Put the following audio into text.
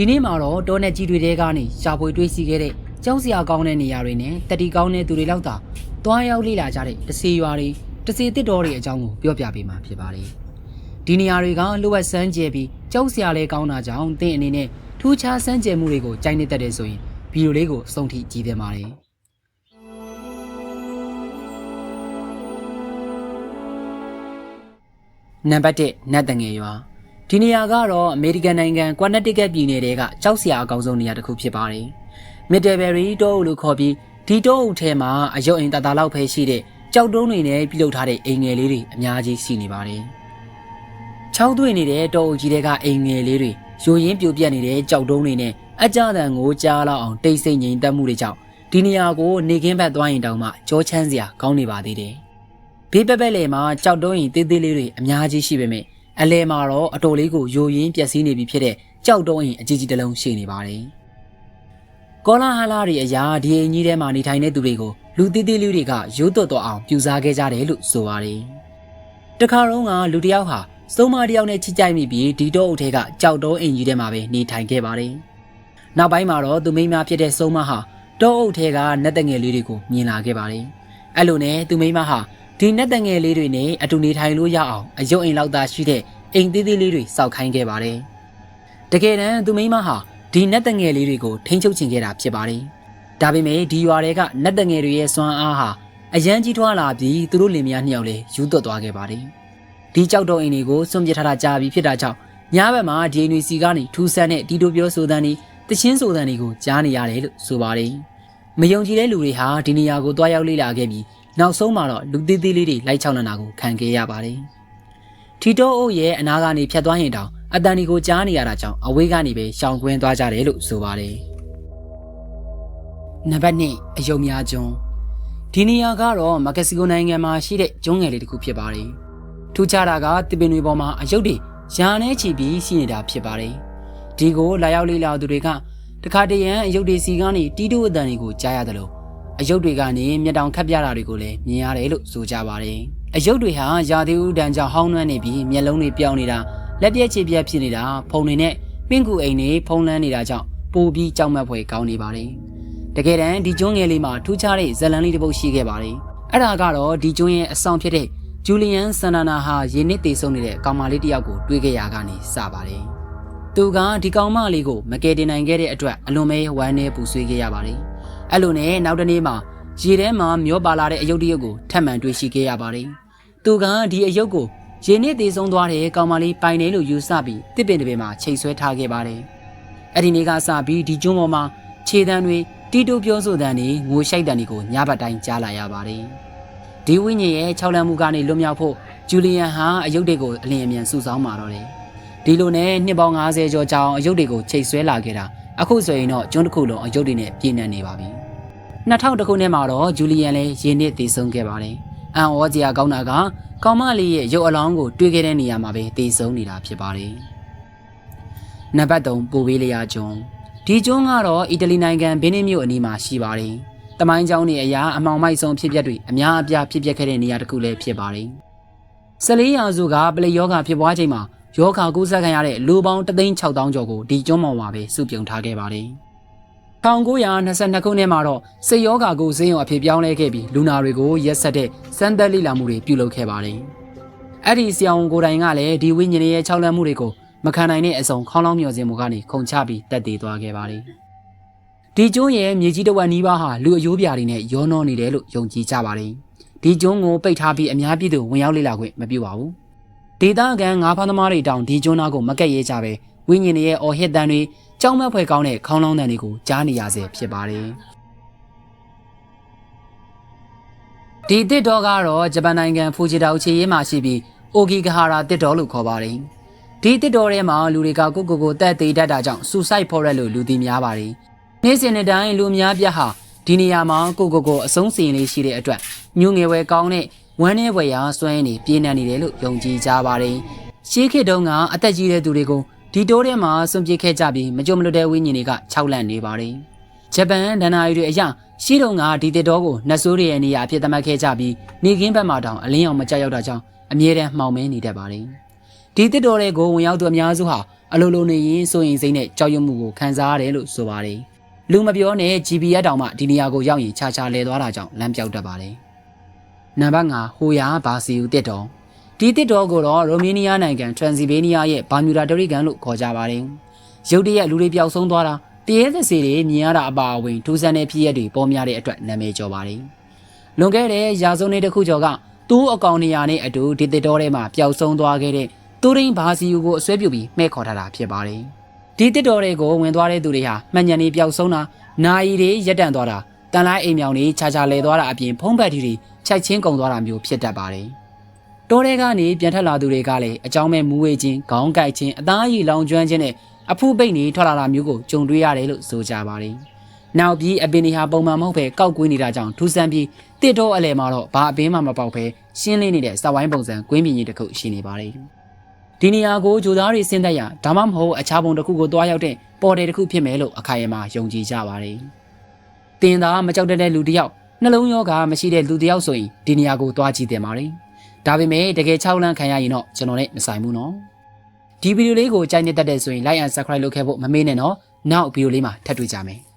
ဒီနေ့မှာတော့တောနဲ့ကြီးတွေတဲကနေရှာဖွေတွေးစီခဲ့တဲ့ကျောင်းစရာကောင်းတဲ့နေရာတွေနဲ့တတိကောင်းတဲ့သူတွေလောက်သာတွားရောက်လေ့လာကြတဲ့တစေရွာတွေတစေတစ်တော်တွေအကြောင်းကိုပြောပြပေးမှာဖြစ်ပါတယ်ဒီနေရာတွေကလိုအပ်စမ်းကြဲပြီးကျောင်းစရာလေးကောင်းတာကြောင့်သင်အနေနဲ့ထူးခြားစမ်းကြဲမှုတွေကိုကြိုက်နေတတ်တယ်ဆိုရင်ဗီဒီယိုလေးကိုအဆုံးထိကြည့်သင့်ပါတယ်နံပါတ်1နတ်တငယ်ရွာ ဒီနေရာကတော့အမေရိကန်နိုင်ငံကွာနက်တစ်ကတ်ပြည်နယ်တဲကကြောက်စရာအကောင်ဆုံးနေရာတစ်ခုဖြစ်ပါတယ်မစ်တယ်ဘယ်ရီတောအုပ်လို့ခေါ်ပြီးဒီတောအုပ်ထဲမှာအယုတ်အိမ်တသားလောက်ပဲရှိတဲ့ကြောက်တုံးတွေနဲ့ပြုလုပ်ထားတဲ့အိမ်ငယ်လေးတွေအများကြီးရှိနေပါတယ်ချောင်းသွင်းနေတဲ့တောအုပ်ကြီးတွေကအိမ်ငယ်လေးတွေရိုရင်းပြိုပြက်နေတဲ့ကြောက်တုံးတွေနဲ့အကြတန်ကိုကြားလောက်အောင်တိတ်ဆိတ်ငြိမ်သက်မှုတွေကြောင့်ဒီနေရာကိုနေကင်းဘက်သွားရင်တောင်မှကြောချမ်းစရာကောင်းနေပါသေးတယ်ဘေးပက်ပက်လေမှာကြောက်တုံးရင်သေးသေးလေးတွေအများကြီးရှိပေမဲ့ အလဲမှာတော့အတော်လေးကိုယိုရင်းပျက်စီးနေပြီဖြစ်တဲ့ကြောက်တုံးရင်အကြီးကြီးတစ်လုံးရှိနေပါတယ်ကောလာဟာလာတွေအရာဒီအင်ကြီးထဲမှာနေထိုင်တဲ့သူတွေကိုလူသေးသေးလေးတွေကရိုးသွတ်တော့အောင်ပြူစားခဲ့ကြတယ်လို့ဆိုပါတယ်တခါတော့ကလူတစ်ယောက်ဟာစုံမတစ်ယောက်နဲ့ချစ်ကြိုက်မိပြီးဒီတော့အုပ်ထဲကကြောက်တုံးအင်ကြီးထဲမှာပဲနေထိုင်ခဲ့ပါတယ်နောက်ပိုင်းမှာတော့သူမိန်းမဖြစ်တဲ့စုံမဟာတောအုပ်ထဲကနတ်တငယ်လေးတွေကိုမြင်လာခဲ့ပါတယ်အဲ့လိုနဲ့သူမိန်းမဟာဒီနတ်တငယ်လေးတွေနဲ့အတူနေထိုင်လို့ရအောင်အယုတ်အိမ်လောက်သာရှိတဲ့ အိမ်သေးသေးလေးတွေစောက်ခိုင်းခဲ့ပါတယ်တကယ်တမ်းသူမိန်းမဟာဒီနတ်တငယ်လေးတွေကိုထိန်းချုပ်ချင်ခဲ့တာဖြစ်ပါတယ်ဒါပေမဲ့ဒီရွာတွေကနတ်တငယ်တွေရဲ့စွမ်းအားဟာအရန်ကြီးထွားလာပြီးသူတို့လင်မယားနှစ်ယောက်လည်းယူသွတ်သွားခဲ့ပါတယ်ဒီကြောက်တော့အိမ်တွေကိုစွန့်ပစ်ထားတာကြာပြီဖြစ်တာကြောင့်ညဘက်မှာဒီအိမ်တွေစီကနေထူးဆန်းတဲ့ဒီတိုပြောဆိုတဲ့နေတချင်းဆိုတဲ့နေကိုကြားနေရတယ်လို့ဆိုပါတယ်မယုံကြည်တဲ့လူတွေဟာဒီနေရာကိုတွားရောက်လေ့လာခဲ့ပြီးနောက်ဆုံးမှာတော့လူသေးသေးလေးတွေလိုက်ချောင်းနေတာကိုခံခဲ့ရပါတယ် ထီတိုးအုပ်ရဲ့အနာကနေဖြတ်သွားရင်တောင်အတန်ဒီကိုကြားနေရတာကြောင့်အဝေးကနေပဲရှောင်ကွင်းသွားကြတယ်လို့ဆိုပါတယ်နံပါတ်2အယုံများကျွန်းဒီနေရာကတော့မက္ကဆီကိုနိုင်ငံမှာရှိတဲ့ကျွန်းငယ်လေးတစ်ခုဖြစ်ပါတယ်ထူးခြားတာကတစ်ပင်တွေပေါ်မှာအယုတ်တွေရာနဲ့ချီပြီးရှိနေတာဖြစ်ပါတယ်ဒီကိုလာရောက်လေ့လာသူတွေကတခါတရံအယုတ်တွေစီကနေတီးတိုးအတန်တွေကိုကြားရတယ်လို့အယုတ်တွေကနေမျက်တောင်ခတ်ပြတာတွေကိုလည်းမြင်ရတယ်လို့ဆိုကြပါတယ် အယုတ်တွေဟာရာသီဥဒဏ်ကြောင့်ဟောင်းနှွမ်းနေပြီးမျက်လုံးတွေပြောင်းနေတာလက်ပြက်ချေပြက်ဖြစ်နေတာဖုံတွေနဲ့ပင့်ကူအိမ်တွေဖုံးလန်းနေတာကြောင့်ပိုပြီးကြောက်မက်ဖွယ်ကောင်းနေပါတယ်တကယ်တမ်းဒီကျွန်းငယ်လေးမှာထူးခြားတဲ့ဇလန်လေးတစ်ပုဒ်ရှိခဲ့ပါတယ်အဲ့ဒါကတော့ဒီကျွန်းရဲ့အဆောင်ဖြစ်တဲ့ဂျူလီယန်ဆန်နာနာဟာယင်းနှစ်တည်ဆုံနေတဲ့ကောင်မလေးတစ်ယောက်ကိုတွေ့ခဲ့ရကနေစပါတယ်သူကဒီကောင်မလေးကိုမကယ်တင်နိုင်ခဲ့တဲ့အတွက်အလွန်ပဲဝမ်းနည်းပူဆွေးခဲ့ရပါတယ်အဲ့လိုနဲ့နောက်တနေ့မှာ ရေထဲမှာမျောပါလာတဲ့အယုတ်တရုတ်ကိုထပ်မံတွေ့ရှိခဲ့ရပါတယ်သူကဒီအယုတ်ကိုရေနစ်သေးဆုံးသွားတဲ့ကောင်မလေးပိုင်တယ်လို့ယူဆပြီးတစ်ပင်တစ်ပင်မှာချိန်ဆွဲထားခဲ့ပါတယ်အဲ့ဒီနေ့ကစပြီးဒီကျွန်းပေါ်မှာခြေတန်းတွေတီတိုပြောဆိုတဲ့နေငိုရှိုက်တဲ့နေကိုညဘက်တိုင်းကြားလာရပါတယ်ဒီဝိညာဉ်ရဲ့ခြောက်လန့်မှုကနေလွတ်မြောက်ဖို့ဂျူလီယန်ဟာအယုတ်တွေကိုအလင်းအမြန်စုဆောင်းมาတော့တယ်ဒီလိုနဲ့နှစ်ပေါင်း90ကျော်ကြာအောင်အယုတ်တွေကိုချိန်ဆွဲလာခဲ့တာအခုဆိုရင်တော့ကျွန်းတစ်ခုလုံးအယုတ်တွေနဲ့ပြည့်နှံ့နေပါပြီ 2000ခုနှစ်မှာတော့ဂျူလီယန်လည်းရင်းနစ်တည်ဆုံးခဲ့ပါတယ်အန်ဩစရာကောင်းတာကကောင်မလေးရဲ့ရုပ်အလောင်းကိုတွေ့ခဲ့တဲ့နေရာမှာပဲတည်ဆုံးနေတာဖြစ်ပါတယ်နံပါတ်3ပူပေးလျာကျွန်းဒီကျွန်းကတော့အီတလီနိုင်ငံဘင်းနင်းမြို့အနီးမှာရှိပါတယ်တမိုင်းကျောင်းနေအရာအမောင်မိုက်ဆုံးဖြစ်ပျက်တွေအများအပြားဖြစ်ပျက်ခဲ့တဲ့နေရာတစ်ခုလည်းဖြစ်ပါတယ်14ရာစုကပလေယောဂဖြစ်ပွားချိန်မှာယောဂကူးစက်ခံရတဲ့လူပေါင်း36000ကျော်ကိုဒီကျွန်းပေါ်မှာပဲစုပြုံထားခဲ့ပါတယ် 1922ခုနှစ်မှာတော့စိတ်ယောဂါကိုဈေးရုံအဖြစ်ပြောင်းလဲခဲ့ပြီးလူနာတွေကိုရက်ဆက်တဲ့စမ်းသပ်လိလာမှုတွေပြုလုပ်ခဲ့ပါတယ်။အဲ့ဒီဆရာဝန်ကိုယ်တိုင်ကလည်းဒီဝိညာဉ်ရဲ့ခြောက်လန့်မှုတွေကိုမခံနိုင်တဲ့အစုံခေါင်းလောင်းမျောစင်မှုကနေခုန်ချပြီးတက်တည်သွားခဲ့ပါတယ်။ဒီကျွန်းရဲ့မြေကြီးတစ်ဝက်နီးပါးဟာလူအယိုးပြာတွေနဲ့ရောနှောနေတယ်လို့ယုံကြည်ကြပါတယ်။ဒီကျွန်းကိုပိတ်ထားပြီးအများပြည်သူဝင်ရောက်လေ့လာခွင့်မပြုပါဘူး။ဒေသခံငါးဖမ်းသမားတွေတောင်ဒီကျွန်းသားကိုမကက်ရဲကြပဲ ဝိညာဉ်ရဲ့အော်ဟစ်တန်တွေကြောင်းမက်ဖွယ်ကောင်းတဲ့ခေါင်းလောင်းတန်တွေကိုကြားနေရစေဖြစ်ပါတယ်။ဒီတစ်တော်ကတော့ဂျပန်နိုင်ငံဖူဂျီတာအခြေရေးမှာရှိပြီးအိုဂီဂဟာရာတစ်တော်လို့ခေါ်ပါတယ်။ဒီတစ်တော်ထဲမှာလူတွေကကိုကိုကိုတက်သေးတတ်တာကြောင့်စူဆိုက်ဖော်ရက်လို့လူသိများပါတယ်။နေ့စဉ်နဲ့တိုင်းလူများပြဟာဒီနေရာမှာကိုကိုကိုအဆုံးစီရင်လေးရှိတဲ့အတွက်ညူငယ်ဝဲကောင်းတဲ့ဝမ်းနေဝဲရာစွမ်းရည်နေပြင်းထန်နေတယ်လို့ယုံကြည်ကြပါတယ်။ရှေးခေတ်တုန်းကအသက်ကြီးတဲ့သူတွေကို ဒီတိုးထဲမှာစွန့်ပစ်ခဲ့ကြပြီးမကြုံမလွတ်တဲ့ဝိညာဉ်တွေကခြောက်လန့်နေပါတယ်။ဂျပန်ဒဏ္ဍာရီတွေအရရှိတုံကဒီတစ်တော်ကိုနတ်ဆိုးတွေရဲ့နေရာအဖြစ်သတ်မှတ်ခဲ့ကြပြီးနေကင်းဘက်မှာတောင်အလင်းအောင်မကြောက်ရောက်တာကြောင့်အမြဲတမ်းမှောင်မင်းနေတတ်ပါတယ်။ဒီတစ်တော်တွေကိုဝင်ရောက်သူအများစုဟာအလိုလိုနေရင်စိုးရင်စိမ့်နဲ့ကြောက်ရွံ့မှုကိုခံစားရတယ်လို့ဆိုပါတယ်လူမပြောနဲ့ GPS တောင်မှဒီနေရာကိုရောက်ရင်ခြားခြားလဲသွားတာကြောင့်လမ်းပြောက်တတ်ပါတယ်နံပါတ်5ဟိုယာဘာစီယူတစ်တော် ဒီတစ်တော်ကိုတော့ရိုမေးနီးယားနိုင်ငံထရန်စီဗေးနီးယားရဲ့ဘာမြူဒါဒရီကန်လို့ခေါ်ကြပါတယ်ရုတ်တရက်လူတွေပျောက်ဆုံးသွားတာတရေသစီတွေမြင်ရတာအပါအဝင်ထူးဆန်းတဲ့ဖြစ်ရပ်တွေပေါ်များတဲ့အတွက်နာမည်ကျော်ပါတယ်လွန်ခဲ့တဲ့ရာစုံနေတစ်ခုကျော်ကသူ့အကောင့်နေရာနဲ့အတူဒီတစ်တော်ထဲမှာပျောက်ဆုံးသွားခဲ့တဲ့သူရင်းဘာစီယူကိုအစွဲပြုပြီးမှဲ့ခေါ်ထားတာဖြစ်ပါတယ်ဒီတစ်တော်တွေကိုဝင်သွားတဲ့သူတွေဟာမှန်ညံနေပျောက်ဆုံးတာနာယီတွေရက်တန့်သွားတာတန်လိုက်အိမ်မြောင်တွေခြားခြားလဲသွားတာအပြင်ဖုံးပတ်တီတွေခြိုက်ချင်းကုံသွားတာမျိုးဖြစ်တတ်ပါတယ် တောထဲကနေပြန်ထက်လာသူတွေကလည်းအကြောင်းမဲ့မူဝေးခြင်းခေါင်းကိုက်ခြင်းအသားရည်လောင်ကျွမ်းခြင်းနဲ့အဖုပိတ်နေထွက်လာတာမျိုးကိုကြုံတွေ့ရတယ်လို့ဆိုကြပါတယ်။နောက်ပြီးအပင်တွေဟာပုံမှန်မဟုတ်ပဲကောက်ကွေးနေတာကြောင့်ထူးဆန်းပြီးတစ်တော့အလဲမှာတော့ဘာအပင်မှမပေါက်ပဲရှင်းလင်းနေတဲ့စက်ဝိုင်းပုံစံကွင်းမြင်ကြီးတစ်ခုရှိနေပါတယ်။ဒီနေရာကိုဂျိုသားတွေဆင်းသက်ရဒါမှမဟုတ်အခြားပုံတစ်ခုကိုတွားရောက်တဲ့ပေါ်တယ်တစ်ခုဖြစ်မယ်လို့အခိုင်အမာယုံကြည်ကြပါတယ်။တင်သားမကြောက်တတ်တဲ့လူတစ်ယောက်နှလုံးရောဂါမရှိတဲ့လူတစ်ယောက်ဆိုရင်ဒီနေရာကိုတွားကြည့်တင်ပါတယ်။ ဒါပေမဲ့တကယ်6လန့်ခံရရင်တော့ကျွန်တော်နဲ့မဆိုင်ဘူးနော်။ဒီဗီဒီယိုလေးကိုကြိုက်နေတတ်တဲ့ဆိုရင် like and subscribe လုပ်ခဲ့ဖို့မမေ့နဲ့နော်နောက်ဗီဒီယိုလေးမှာထပ်တွေ့ကြမယ်